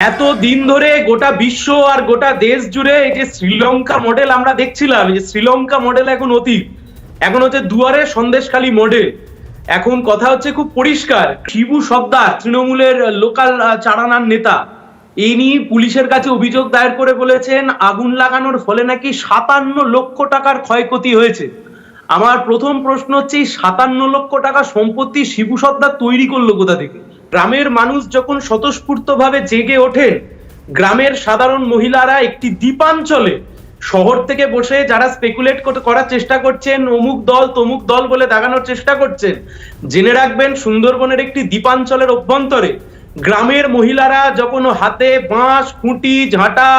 এত দিন ধরে গোটা বিশ্ব আর গোটা দেশ জুড়ে এই যে শ্রীলঙ্কা মডেল আমরা দেখছিলাম যে শ্রীলঙ্কা মডেল এখন অতীত। এখন হচ্ছে দুয়ারে সন্দেশখালী মডেল এখন কথা হচ্ছে খুব পরিষ্কার শিবু সর্দার, তৃণমূলের লোকাল চারানার নেতা। এই নিয়ে পুলিশের কাছে অভিযোগ দায়ের করে বলেছেন, আগুন লাগানোর ফলে নাকি সাতান্ন লক্ষ টাকার ক্ষয়ক্ষতি হয়েছে। আমার প্রথম প্রশ্ন হচ্ছে সাতান্ন লক্ষ টাকা সম্পত্তি শিবু সর্দার তৈরি করল কোথা থেকে? গ্রামের মানুষ যখন স্বতঃস্ফূর্ত ভাবে জেগে ওঠেন গ্রামের সাধারণ মহিলারা একটি দ্বীপাঞ্চলে শহর থেকে বসে যারা স্পেকুলেট করার চেষ্টা করছেন, অমুক দল তমুক দল বলে দাগানোর চেষ্টা করছেন, জেনে রাখবেন সুন্দরবনের একটি দ্বীপাঞ্চলের অভ্যন্তরে গ্রামের মহিলারা যখন হাতে বাঁশ, খুঁটি, ঝাঁটা,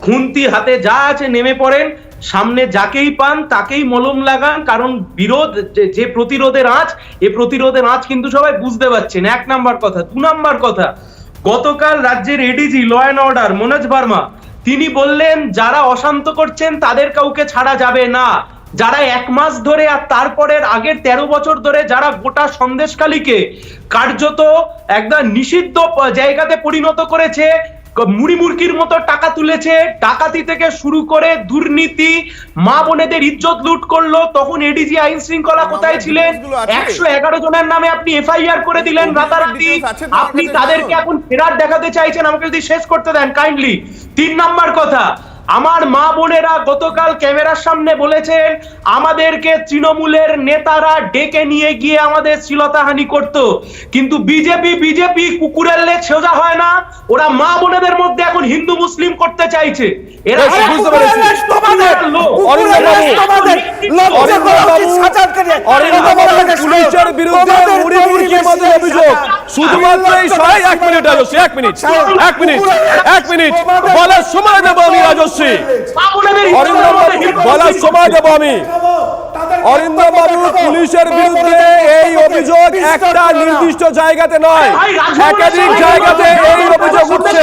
খুন্তি হাতে যা আছে নেমে পড়েন সামনে যাকেই পান, তাকেই মলম লাগান, কারণ বিরোধ, যে- প্রতিরোধের আঁচ, এ প্রতিরোধের আঁচ কিন্তু সবাই বুঝতে পারছেন। এক নাম্বার কথা, দু নাম্বার কথা, গতকাল রাজ্যের ADG law and order Manoj Verma, তিনি বললেন, যারা অশান্ত করছেন, তাদের কাউকে ছাড়া যাবে না। যারা এক মাস ধরে আর তারপরের আগের তেরো বছর ধরে যারা গোটা সন্দেশকালীকে কার্যত একদম নিষিদ্ধ জায়গাতে পরিণত করেছে মুড়ি মুরগির মতো টাকা তুলেছে। ডাকাতি থেকে শুরু করে দুর্নীতি মা বোনেদের ইজ্জত লুট করল। তখন এডিজি আইন শৃঙ্খলা কোথায় ছিলেন? একশো এগারো জনের নামে আপনি এফআইআর করে দিলেন রাতারাতি। আপনি তাদেরকে এখন ফেরার দেখাতে চাইছেন। আমাকে যদি শেষ করতে দেন কাইন্ডলি তিন নাম্বার কথা আমার মা বোনেরা গতকাল ক্যামেরার সামনে বলেছেন আমাদেরকে তৃণমূলের নেতারা ডেকে নিয়ে গিয়ে আমাদের শ্লীলতাহানি করত। কিন্তু বিজেপি বিজেপি কুকুরের লেজ সোজা হয় না। ওরা মা বোনেদের মধ্যে এখন হিন্দু মুসলিম করতে চাইছে। এরা বেশ, বুঝতে অভিযোগ শুধুমাত্র এই সবাই এক মিনিট রাজস্বী এক মিনিট এক মিনিট এক মিনিট। বলার সময় দেবো আমি রাজস্বী অরিন্দম বাবু বলার সময় দেবো আমি। পুলিশের বিরুদ্ধে এই অভিযোগ একটা নির্দিষ্ট জায়গাতে নয়। একাধিক জায়গাতে এই অভিযোগ উঠছে।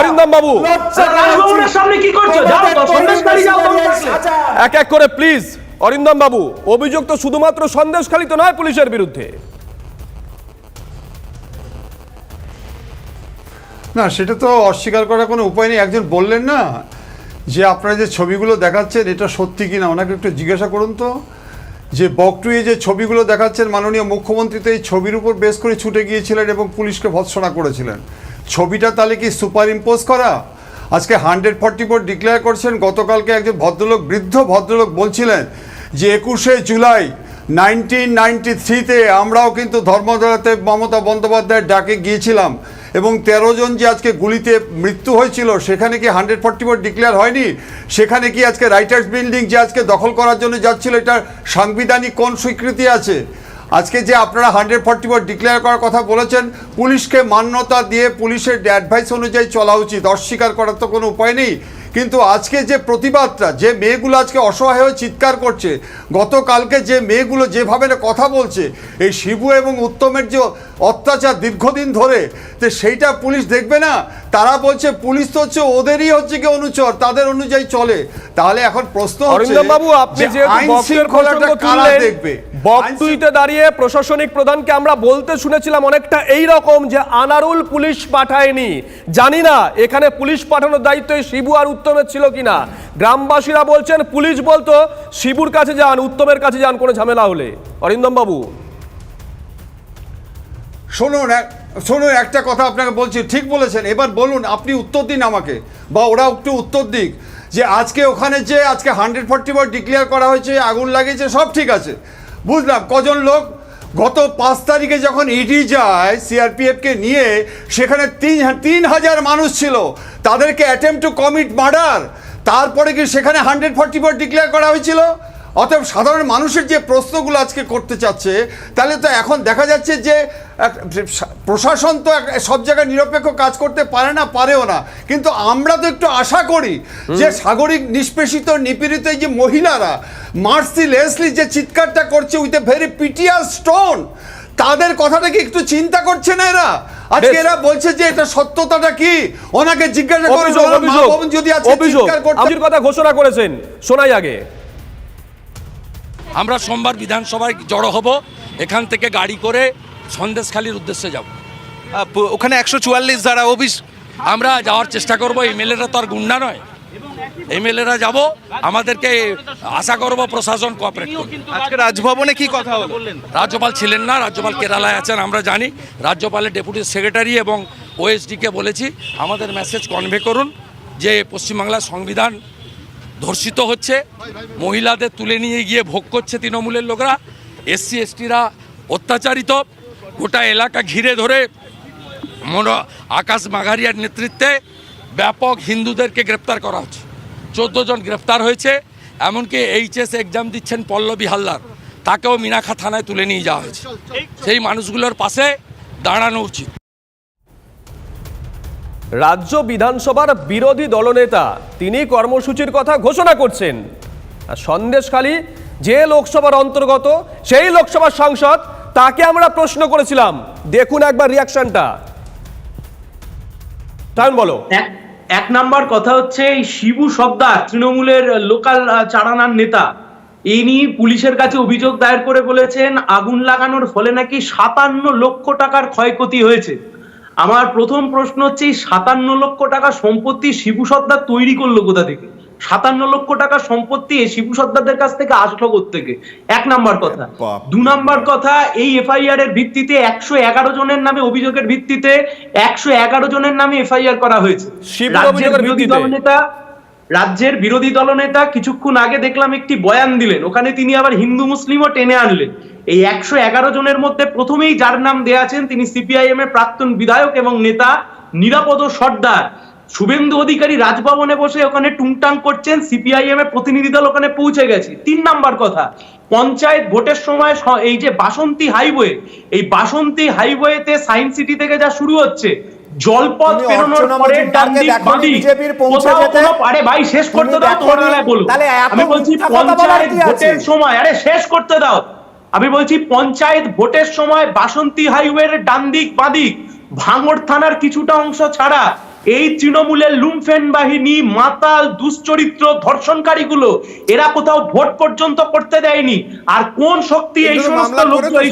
অরিন্দম বাবু। রাজভবনের সামনে কি করছ? যাও তো সন্দেশকারী যাও দম থাকলে। এক এক করে প্লিজ অরিন্দম বাবু। অভিযোগ তো শুধুমাত্র সন্দেশখালিত নয় পুলিশের বিরুদ্ধে। না, সেটা তো অস্বীকার করার কোনো উপায় নেই। একজন বললেন না যে আপনারা যে ছবিগুলো দেখাচ্ছেন, এটা সত্যি কিনা? ওনাকে একটু জিজ্ঞাসা করুন তো। যে বকটুয়ে যে ছবিগুলো দেখাচ্ছেন, মাননীয় মুখ্যমন্ত্রী তো এই ছবির উপর বেশ করে ছুটে গিয়েছিলেন এবং পুলিশকে ভৎসনা করেছিলেন। ছবিটা তাহলে কি সুপার ইম্পোজ করা? আজকে হান্ড্রেড ফর্টি ফোর ডিক্লেয়ার করছেন, গতকালকে একজন ভদ্রলোক, বৃদ্ধ ভদ্রলোক বলছিলেন যে একুশে জুলাই নাইনটিন নাইনটি থ্রিতে আমরাও কিন্তু ধর্মতলাতে মমতা বন্দ্যোপাধ্যায়ের ডাকে গিয়েছিলাম। এবং তেরো জন যে আজকে গুলিতে মৃত্যু হয়েছিল, সেখানে কি হান্ড্রেড ফর্টি ফোর ডিক্লেয়ার হয়নি? সেখানে কি আজকে রাইটার্স বিল্ডিং যে আজকে দখল করার জন্য যাচ্ছিল, এটার সাংবিধানিক কোন স্বীকৃতি আছে? আজকে যে আপনারা হান্ড্রেড ফর্টি ফোর ডিক্লেয়ার করার কথা বলেছেন, পুলিশকে মান্যতা দিয়ে পুলিশের অ্যাডভাইস অনুযায়ী চলা উচিত। অস্বীকার করার তো কোনো উপায় নেই। কিন্তু আজকে যে প্রতিবাদটা যে মেয়েগুলো আজকে অসহায় হয়ে চিৎকার করছে গতকালকে যে মেয়েগুলো যেভাবে কথা বলছে এই শিবু এবং উত্তমের যে অত্যাচার দীর্ঘদিন ধরে তো সেইটা পুলিশ দেখবে না? তারা বলছে পুলিশ তো হচ্ছে ওদেরই হচ্ছে কি অনুচর তাদের অনুযায়ী চলে। তাহলে এখন প্রশ্ন হচ্ছে বাবু আপনি আইন শৃঙ্খলাটা কারা দেখবে? বকটুইতে দাঁড়িয়ে প্রশাসনিক প্রধানকে আমরা বলতে শুনেছিলাম অনেকটা এই রকম যে আনারুল পুলিশ পাঠায়নি। জানি না এখানে পুলিশ পাঠানোর দায়িত্ব শিবু আর উত্তমের ছিল কিনা। গ্রামবাসীরা বলছেন পুলিশ বলতো শিবুর কাছে যান উত্তমের কাছে যান কোনো ঝামেলা হলে। অরিন্দম বাবু শুনুন এক- শুনুন একটা কথা আপনাকে বলছি ঠিক বলেছেন। এবার বলুন আপনি উত্তর দিন আমাকে বা ওরা একটু উত্তর দিক যে আজকে ওখানে যে আজকে হান্ড্রেড ফর্টি ফোর ডিক্লেয়ার করা হয়েছে আগুন লাগিয়েছে সব ঠিক আছে। বুঝলাম, কজন লোক গত পাঁচ তারিখে যখন ইডি যায়, সিআরপিএফকে নিয়ে, সেখানে তিন তিন হাজার মানুষ ছিল। তাদেরকে অ্যাটেম্প টু কমিট মার্ডার তারপরে কি সেখানে হান্ড্রেড ফর্টি ফোর ডিক্লেয়ার করা হয়েছিল? অতএব সাধারণ মানুষের যে প্রশ্নগুলো আজকে করতে চাচ্ছে তাহলে তো এখন দেখা যাচ্ছে যে প্রশাসন তো সব জায়গায় নিরপেক্ষ কাজ করতে পারে না পারেও না। কিন্তু আমরা তো একটু আশা করি যে সাগরিক নিষ্পেষিত নিপীড়িত যে মহিলারা মার্সিলেসলি যে চিৎকারটা করছে with a very pitier stone তাদের কথাটা কি একটু চিন্তা করছে না এরা? আজকে এরা বলছে যে এটা সত্যতাটা কি? ওনাকে জিজ্ঞাসা বোন যদি আজকে চিৎকার করতে কথা ঘোষণা করেছেন শোনাই আগে। আমরা সোমবার বিধানসভায় জড়ো হব এখান থেকে গাড়ি করে সন্দেশখালির উদ্দেশ্যে যাব। ওখানে একশো চুয়াল্লিশ ধারা অফিস আমরা যাওয়ার চেষ্টা করব এমএলএরা তো আর গুন্ডা নয়। এমএলএরা যাব আমাদেরকে আশা করব প্রশাসন কোঅপারেট করবে। আজকে রাজভবনে কি কথা হলো? রাজ্যপাল ছিলেন না রাজ্যপাল কেরালায় আছেন আমরা জানি। রাজ্যপালের ডেপুটি সেক্রেটারি এবং ওএসডিকে বলেছি আমাদের মেসেজ কনভে করুন যে পশ্চিমবাংলার সংবিধান ধর্ষিত হচ্ছে। মহিলাদের তুলে নিয়ে গিয়ে ভোগ করছে তৃণমূলের লোকরা। এসসি, এসটিরা অত্যাচারিত। গোটা এলাকা ঘিরে ধরে মন আকাশ মাঘারিয়ার নেতৃত্বে ব্যাপক হিন্দুদেরকে গ্রেপ্তার করা হচ্ছে। চোদ্দ জন গ্রেপ্তার হয়েছে। এমনকি এইচএস এক্সাম দিচ্ছেন পল্লবী হালদার। তাকেও মিনাখা থানায় তুলে নিয়ে যাওয়া হয়েছে। সেই মানুষগুলোর পাশে দাঁড়ানো উচিত। রাজ্য বিধানসভার বিরোধী দলনেতা, তিনি কর্মসূচির কথা ঘোষণা করছেন। আর সন্দেশখালী যে লোকসভার অন্তর্গত, সেই লোকসভার সাংসদ, তাকে আমরা প্রশ্ন করেছিলাম। দেখুন একবার রিয়াকশনটা তাই বলো। এক নাম্বার কথা হচ্ছে, এই শিবু সর্দার, তৃণমূলের লোকাল চারানার নেতা এই নিয়ে পুলিশের কাছে অভিযোগ দায়ের করে বলেছেন, আগুন লাগানোর ফলে নাকি সাতান্ন লক্ষ টাকার ক্ষয়ক্ষতি হয়েছে। আমার প্রথম প্রশ্ন হচ্ছে এই সাতান্ন লক্ষ টাকা সম্পত্তি শিবু সর্দার তৈরি করল কোথা থেকে? সাতান্ন লক্ষ টাকা সম্পত্তি শিবু সর্দারদের কাছ থেকে আসলো থেকে? এক নাম্বার কথা। দু নাম্বার কথা এই এফআইআর এর ভিত্তিতে একশো এগারো জনের নামে অভিযোগের ভিত্তিতে একশো এগারো জনের নামে এফআইআর করা হয়েছে। রাজ্যের বিরোধী দল দলনেতা রাজ্যের বিরোধী দলনেতা কিছুক্ষণ আগে দেখলাম একটি বয়ান দিলেন। ওখানে তিনি আবার হিন্দু মুসলিমও টেনে আনলেন। এই একশো এগারো জনের মধ্যে প্রথমেই যার নাম দেয়া আছেন তিনি সিপিআইএম এর প্রাক্তন বিধায়ক এবং নেতা নিরাপদ সর্দার। শুভেন্দু অধিকারী রাজভবনে বসে ওখানে টুংটাং করছেন, সিপিআইএম এর প্রতিনিধি দল ওখানে পৌঁছে গেছে। তিন নাম্বার কথা, পঞ্চায়েত ভোটের সময় এই যে বাসন্তী হাইওয়ে, এই বাসন্তী হাইওয়েতে সায়েন্স সিটি থেকে যা শুরু হচ্ছে জলপথ পেরোনোর পরে ডান দিক কোথাও কোনো পারে ভাই শেষ করতে দাও তোমার বেলায় বলো আমি বলছি পঞ্চায়েত ভোটের সময়। আরে শেষ করতে দাও। আমি বলছি পঞ্চায়েত ভোটের সময় বাসন্তী হাইওয়ের ডান দিক বাদিক ভাঙড় থানার কিছুটা অংশ ছাড়া এই তৃণমূলের লুমফেন বাহিনী মাতাল দুশ্চরিত্র ধর্ষণকারীগুলো এরা কোথাও ভোট পর্যন্ত করতে দেয়নি। আর কোন শক্তি এই সমস্ত লোক এই